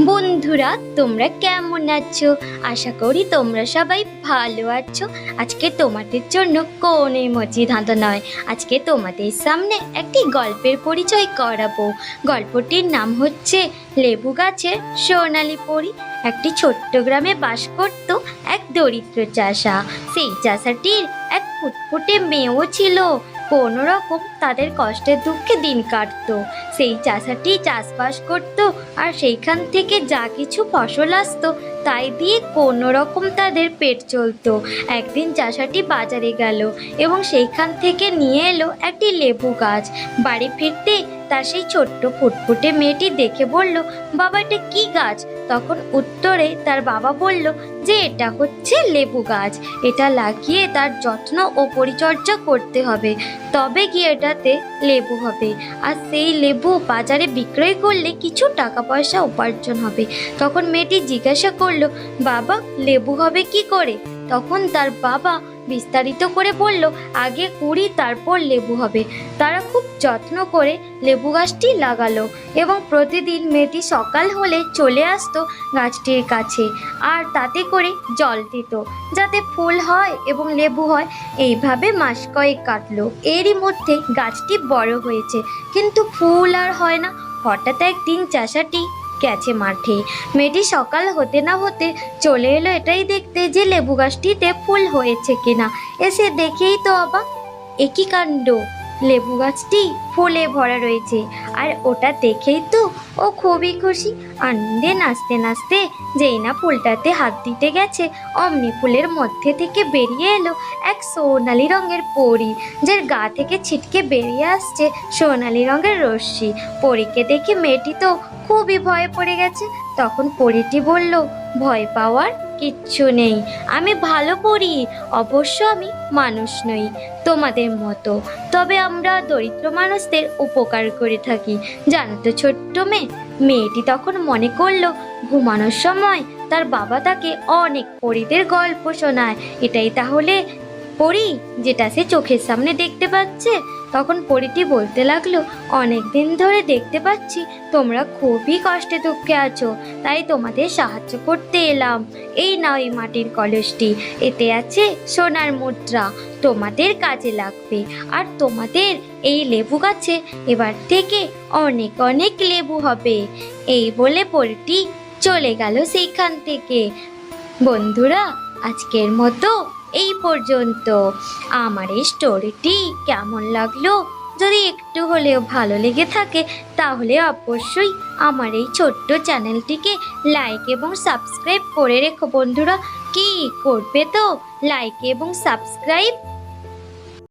বন্ধুরা, তোমরা কেমন আছো? আশা করি তোমরা সবাই ভালো আছো। আজকে তোমাদের জন্য কোনো মজি ধাঁধা নয়। আজকে তোমাদের সামনে একটি গল্পের পরিচয় করাবো। গল্পটির নাম হচ্ছে লেবু গাছের সোনালি পরি। একটি ছোট্ট গ্রামে বাস করত এক দরিদ্র চাষা। সেই চাষাটির এক ফুটফুটে মেয়েও ছিল। কোনো রকম তাদের কষ্টের দুঃখে দিন কাটত। সেই চাষাটি চাষবাস করত আর সেইখান থেকে যা কিছু ফসল আসতো তাই দিয়ে কোনো রকম তাদের পেট চলতো। একদিন চাষাটি বাজারে গেল এবং সেইখান থেকে নিয়ে এলো একটি লেবু গাছ। বাড়ি ফিরতে তার সেই ছোট্ট ফুটফুটে মেয়েটি দেখে বলল বাবা এটা কি গাছ? তখন উত্তরে তার বাবা বলল, যে এটা হচ্ছে লেবু গাছ। এটা লাগিয়ে তার যত্ন ও পরিচর্যা করতে হবে। তবে গিয়ে এটাতে লেবু হবে। আর সেই লেবু বাজারে বিক্রয় করলে কিছু টাকা পয়সা উপার্জন হবে। তখন মেয়েটি জিজ্ঞাসা করল, বাবা, লেবু হবে কি করে? তখন তার বাবা বিস্তারিত করে বলল, আগে কুড়ি, তারপর লেবু হবে। তারা খুব যত্ন করে লেবু গাছটি লাগালো এবং প্রতিদিন মেয়েটি সকাল হলে চলে আসতো গাছটির কাছে আর তাতে করে জল দিত যাতে ফুল হয় এবং লেবু হয়। এইভাবে মাস কয়েক কাটলো। এরই মধ্যে গাছটি বড় হয়েছে। কিন্তু ফুল আর হয় না। হঠাৎ একদিন চাষাটি গেছে মাঠে। মেয়েটি সকাল হতে না হতে চলে এলো এটাই দেখতে যে লেবু গাছটিতে ফুল হয়েছে কিনা। এসে দেখেই তো আবার একই কাণ্ড? লেবু গাছটি ফুলে ভরা রয়েছে। আর ওটা দেখেই তো ও খুবই খুশি। আনন্দে নাচতে নাচতে যেই না ফুলটাতে হাত দিতে গেছে, অমনি ফুলের মধ্যে থেকে বেরিয়ে এলো এক সোনালি রঙের পরি, যার গা থেকে ছিটকে বেরিয়ে আসছে সোনালি রঙের রশ্মি। পরীকে দেখে মেয়েটি তো খুবই ভয় পড়ে গেছে। তখন পরীটি বলল, ভয় পাওয়ার কিচ্ছু নেই। আমি ভালো পড়ি, অবশ্য আমি মানুষ নই তোমাদের মতো। তবে আমরা দরিদ্র মানুষদের উপকার করে থাকি। জানো তো ছোট্ট মেয়ে? মেয়েটি তখন মনে করল, ঘুমানোর সময় তার বাবা তাকে অনেক পরিদের গল্প শোনায়। এটাই তাহলে পড়ি যেটা সে চোখের সামনে দেখতে পাচ্ছে, তখন পরীটি বলতে লাগল অনেক দিন ধরে দেখতে পাচ্ছি, তোমরা খুবই কষ্টে দুঃখে আছো, তাই তোমাদের সাহায্য করতে এলাম। এই নাও এই মাটির কলসটি, এতে আছে সোনার মুদ্রা, তোমাদের কাজে লাগবে। আর তোমাদের এই লেবু গাছে এবার থেকে অনেক অনেক লেবু হবে। এই বলে পরীটি চলে গেল সেইখান থেকে। বন্ধুরা, আজকের মতো এই পর্যন্ত। আমার এই স্টোরিটি কেমন লাগল? যদি একটু হলেও ভালো লেগে থাকে, তাহলে অবশ্যই আমার এই ছোট্ট চ্যানেলটিকে লাইক এবং সাবস্ক্রাইব করে রেখো বন্ধুরা। কি করবে তো? লাইক এবং সাবস্ক্রাইব